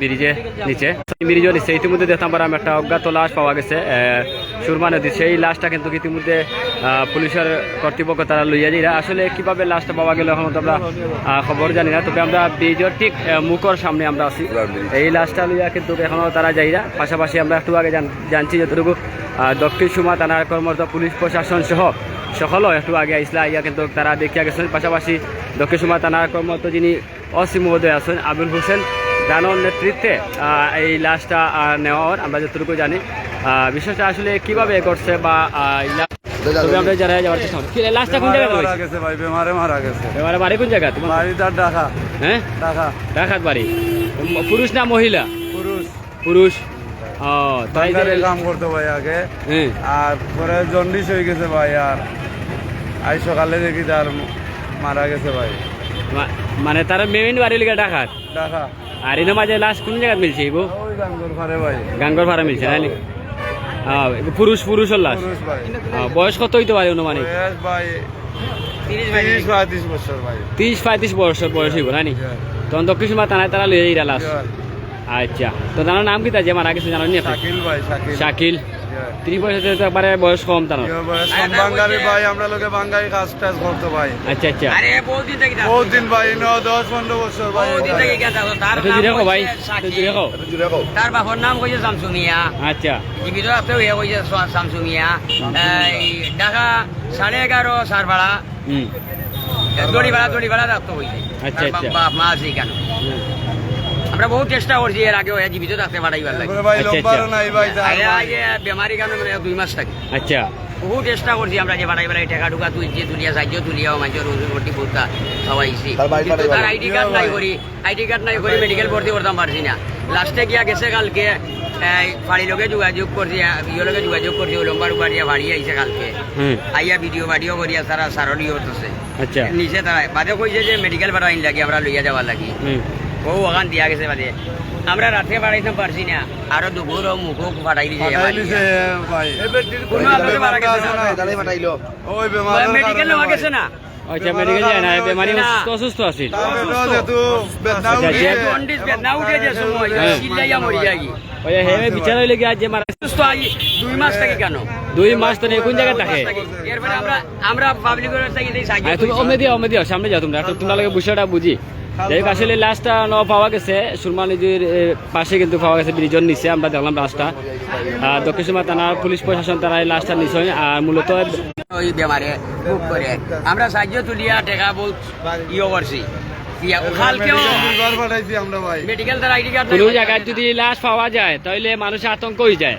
ব্রিজে নিচে। ব্রিজের নিচে ইতিমধ্যে দেখতাম পারাম একটা অজ্ঞাত লাশ পাওয়া গেছে। সুরমা নদী, সেই লাশটা কিন্তু ইতিমধ্যে পুলিশের কর্তৃপক্ষ তারা লইয়া দিরা আসলে কীভাবে লাশটা পাওয়া গেল এখন আমরা খবর জানি না। তবে আমরা ব্রিজের ঠিক মুখর সামনে আমরা আছি। এই লাশটা লইয়া কিন্তু এখনও তারা যাইরা পাশাপাশি আমরা একটু আগে জানছি যতটুকু দক্ষিণ সুমা থানার কর্মরত পুলিশ প্রশাসন সহ সকলও একটু আগে আইসলা ইয়া কিন্তু তারা দেখিয়া গেছেন। পাশাপাশি দক্ষিণ সুমা থানার কর্মরত যিনি অসীম মহোদয় আছেন, আবুল হোসেন দানোর নেতৃত্বে এই লাশটা নেওয়ার আমরা যতটুকু জানি। বিষয়টা আসলে কীভাবে করছে বা আহ, এই লা- তবে আমরা যারা যাওয়ার চেষ্টা কি, লাশটা কোন জায়গায় মারা গেছে ভাই বেমারে মারা গেছে। এবারে বাড়ি কোন জায়গা? তোমার বাড়ি তার ডাকা হ্যাঁ? বাড়ি। পুরুষ না মহিলা? পুরুষ। পুরুষ। ও তাই কাম করতো ভাই আগে। হ্যাঁ। আর পরে জন্ডিস হয়ে গেছে ভাই আর আজ সকালে দেখি তার মারা গেছে ভাই। মানে তার মেইন বাড়ি ঢাকাত ডাকা আর এর মাঝে লাশ কোন জায়গায় মিলছে ওই গাঙ্গর ফারে ভাড়া মিলছে না? হ্যাঁ, পুরুষ পুরুষের লাশ পুরুষ ভাই। হ্যাঁ, বয়স কত হইতে পারে অনুমানিক? বয়স ভাই তিরিশ পঁয়ত্রিশ বছর বয়স হইব না নি তখন দক্ষিণ সুমা থানায় তারা লইয়া যাইরা লাশ আচ্ছা তো তার নাম কি তা যে মারা গেছে জানো নি আপনি? শাকিল। শাকিল. ত্রিশ বছর তো একবারে বয়স কম তার। বয়স কম। বাঙ্গারি ভাই আমরা লোকে বাঙ্গারি কাজ টাজ করতো ভাই। আচ্ছা আচ্ছা। বহুত দিন থেকে বহুত দিন ভাই ন দশ পনেরো বছর ভাই। নাম জুড়ে কো ভাই কইছে একটু সাকিব। জুড়ে কো তার বাপর নাম কইছে শামসু আচ্ছা। জীবিত আছে হয়ে কইছে স- শামসু মিয়া এই ঢাকা সাড়ে এগারো সার দড়ি ভাড়া দড়ি ভাড়া রাখতে হইছে। আচ্ছা, আচ্ছা। বাপ- মা আছে কেন। আমরা বহুত চেষ্টা করছি এর আগে জীবিত থাকতে পাঠাইবার লাগে। আচ্ছা, আচ্ছা। বেমারি কেন মানে দুই মাস থাকে। আচ্ছা। বহু চেষ্টা করছি আমরা যে বাড়াই বাড়াই টাকা টুকা তুলছি তুলিয়া সাহায্য তুলিয়াও মানুষের ওজন ভর্তি করতা খাওয়াইছি। কিন্তু তার আইডি কার্ড নাই করি আইডি কার্ড নাই করি মেডিকেল ভর্তি করতাম পারছি না। লাস্টে গিয়া গেছে কালকে বাড়ির লোকে যোগাযোগ করছি ইয়ে লোকে যোগাযোগ করছি ওই লম্বার উপর দিয়ে বাড়ি আইছে কালকে। আইয়া ভিডিও বাড়িও করিয়া তারা সারলিও হতেছে আচ্ছা। নিচে তারা বাদে কইছে যে মেডিকেল ভাড়া আইন লাগে আমরা লইয়া যাওয়ার লাগি। ও ওখান দিয়া গেছে বাদে। আমরা রাতে বাড়াইতে পারছি না। আরও দুপুর ও মুখও ফাটাই দিছে পাঠাই দিছে ভাই। কোনো আলোতে মারা গেছে না। মেডিকেল নেওয়া গেছে না? আচ্ছা মেডিকেল যায় না বেমারি অসুস্থ- অসুস্থ আছিল। বেদনা আচ্ছা, উঠে যে- জন্ডিস বেদনা উঠে যে সময়। চিল্লাইয়া মরি যাই ওই হেমে বিচার হইলে গিয়ে আজ যে মারা সুস্থ আই দুই মাস থাকি কেন? দুই মাস তো কোন জায়গায় থাকে? এরপরে আমরা আমরা পাবলিকের থাকি দেই সাহায্য আরে তুমি ওমে দিও সামনে যাও তোমরা। একটু তোমরা লাগে বিষয়টা বুঝি। যাই আসলে লাশটা ন পাওয়া গেছে। সুরমা নদীর পাশে কিন্তু পাওয়া গেছে ব্রিজের নিচে আমরা দেখলাম লাশটা আর দক্ষিণ সুরমা থানার পুলিশ প্রশাসন তারা এই লাশটা নিচে আর মূলত ওই বেমারে বুক করে। আমরা সাহায্য তুলিয়া টেকা বল ইয়ে করছি। কালকেও দুইবার পাঠাইছি আমরা ভাই। মেডিকেল যদি লাশ পাওয়া যায় তাহলে মানুষ আতঙ্ক হয়ে যায়।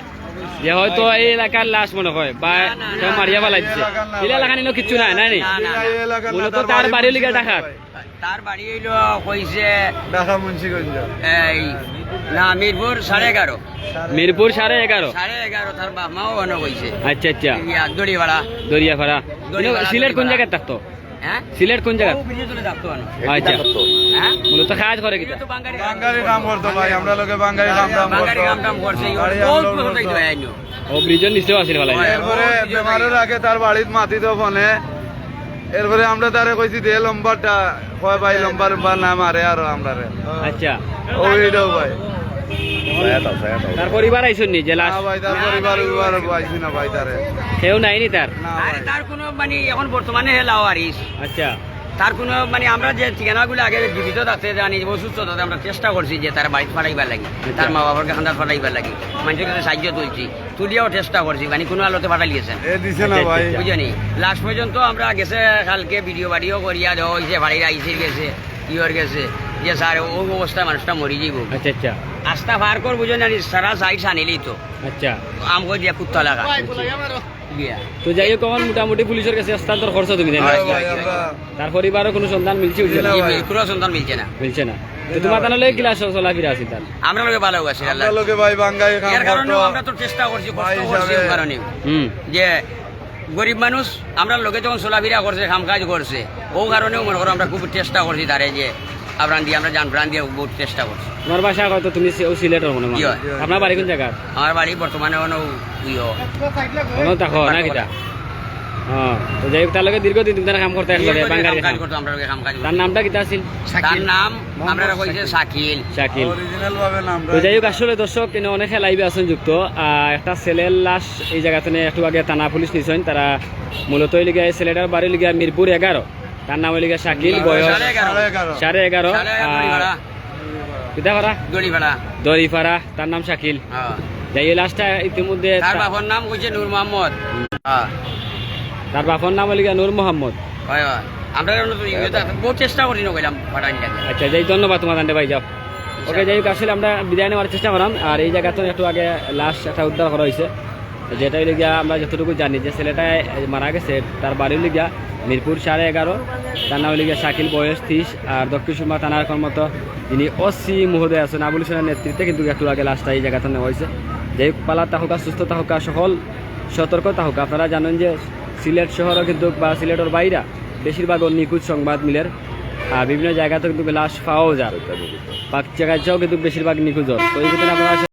যে হয়তো এই এলাকার লাশ মনে হয় বা না, মারিয়া ফেলাইছে এই এলাকা নিল কিচ্ছু নাই নাই মূলত তার বাড়ির লিগে ডাকাত তার বাড়ি হইল কইছে ঢাকা মুন্সিগঞ্জ এই না মিরপুর সাড়ে এগারো মিরপুর সাড়ে এগারো সাড়ে এগারো তার বাপ মাও কইছে আচ্ছা আচ্ছা ইয়া, দড়িপাড়া দরিয়াপাড়া দড়িপাড়া, সিলেট কোন। জায়গায় থাকতো হ্যাঁ? সিলেট কোন জায়গা। আচ্ছা। হ্যাঁ? মূলত কাজ করে কিটা বাঙালি বাঙ্গারি কাম করতো ভাই আমরা লোকে বাঙালি করছে। ও ব্রিজের নিচেও ভালো এরপরে বেমারের আগে তার বাড়িত মাতি তো ফোনে এরপরে আমরা তারে কইছি দে লম্বারটা কয় ভাই লম্বা লম্বা না মারে আর আমরা আচ্ছা। ওইটাও ভাই। তার পরিবার আইসুন নি যে লাশ না ভাই তার পরিবার উবার পাইছি না ভাই তারে। কেউ নাইনি তার? আরে তার কোনো মানে এখন বর্তমানে হে লাওয়ারিস আচ্ছা। তার কোনো মানে আমরা যে ঠিকানাগুলো আগে জীবিত থাকতে জানি অসুস্থ থাকতে আমরা চেষ্টা করছি যে তার বাড়িতে ফাটাইবার লাগি তার মা বাবাকে খান্দার ফাটাইবার লাগি। মানুষের কাছে সাহায্য তুলছি তুলিয়াও চেষ্টা করছি মানে কোনো আলোতে ফাটাইয়েছেন এ দিছে না ভাই। লাস্ট পর্যন্ত আমরা গেছে কালকে ভিডিও বাড়িও করিয়া দেওয়া হয়েছে বাড়ির আইসির গেছে ইয়র গেছে। যে স্যার ও অবস্থায় মানুষটা মরি যাইব। আচ্ছা আচ্ছা। আস্থা ফার কর বুঝো জানি সারা সাইড সানিলেই তো। আচ্ছা। আমগো দিয়া কুত্তা লাগা। তো যাই হোক মোটামুটি পুলিশের কাছে হস্তান্তর করছ তুমি তার পরিবারও কোনো সন্ধান মিলছে না। না কোনো সন্তান মিলছে না। মিলছে না। তো তোমার তাহলে ক্লাস চলাফিরা আছে তার আমরা লোকে ভালো আছি আল্লাহ। লোকে ভাই বাঙ্গারি কাম এর কারণেও করতো আমরা তো চেষ্টা করছি কষ্ট করছি কারণে হুম। যে গরিব মানুষ আমরা লোকে যখন চলাফেরা করছে কাম কাজ করছে ও কারণেও মনে করো আমরা খুব চেষ্টা করছি তারে যে আবরান দিয়ে আমরা জান দিয়ে বহুত চেষ্টা করছি। তোমার বাসা হয়তো তুমি সিলেটের মনে? হয়? আপনার বাড়ি কোন জায়গা আমার বাড়ি বর্তমানে ইয়ে দেখো না কিটা হ্যাঁ যাই হোক তার দীর্ঘদিন তুমি তারা কাম করতে আসলে বাঙালি কাম কাজ করতো আমরা কাম তার নামটা কিতা আছিল? তার নাম আমরা কইছে শাকিল। শাকিল। অরিজিনাল ভাবে নামটা তো যাই হোক আসলে দর্শক এনে অনেকে লাইভে আছেন যুক্ত। আহ, একটা ছেলের লাশ এই জায়গাতে একটু আগে থানা পুলিশ নিছেন। তারা মূলত লিগে ছেলেটার বাড়ি লিগে মিরপুর এগারো। তার নাম লিগে শাকিল বয়স সাড়ে এগারো। দড়িপাড়া। তার নাম শাকিল। হ্যাঁ। যাই লাশটা ইতিমধ্যে তার তা- বাবার নাম কইছে নূর মোহাম্মদ। হ্যাঁ। তার বাপর নাম লিগে নূর মোহাম্মদ। আমরা তো তো- বহু চেষ্টা করি আচ্ছা যাই ধন্যবাদ তোমার ভাই যাও। ওকে যাই হোক আসলে আমরা বিদায় নেওয়ার চেষ্টা করলাম। আর এই জায়গাতে একটু আগে লাশ একটা উদ্ধার করা হয়েছে। যেটা হইলে গিয়া আমরা যতটুকু জানি যে ছেলেটা মারা গেছে, তার বাড়ি হইলে গিয়া মিরপুর সাড়ে এগারো। তার নাম হইলে গিয়া শাকিল, বয়স ত্রিশ। আর দক্ষিণ সুরমা থানার কর্মত যিনি অসি মহোদয় আছেন। আবুল হোসেনের নেতৃত্বে কিন্তু একটু আগে লাশটা এই জায়গাতে নেওয়া হয়েছে। যাই পালা তাহকা, সুস্থ তাহকা সকল সতর্ক তাহকা। আপনারা জানেন যে সিলেট শহরও কিন্তু বা সিলেটের বাইরা বেশিরভাগ নিখুঁজ সংবাদ মিলের। আর বিভিন্ন জায়গাতে কিন্তু লাশ পাওয়াও যায়। পাক জায়গায় যাও কিন্তু বেশিরভাগ নিখুঁজ। তো এই ভিতরে আপনারা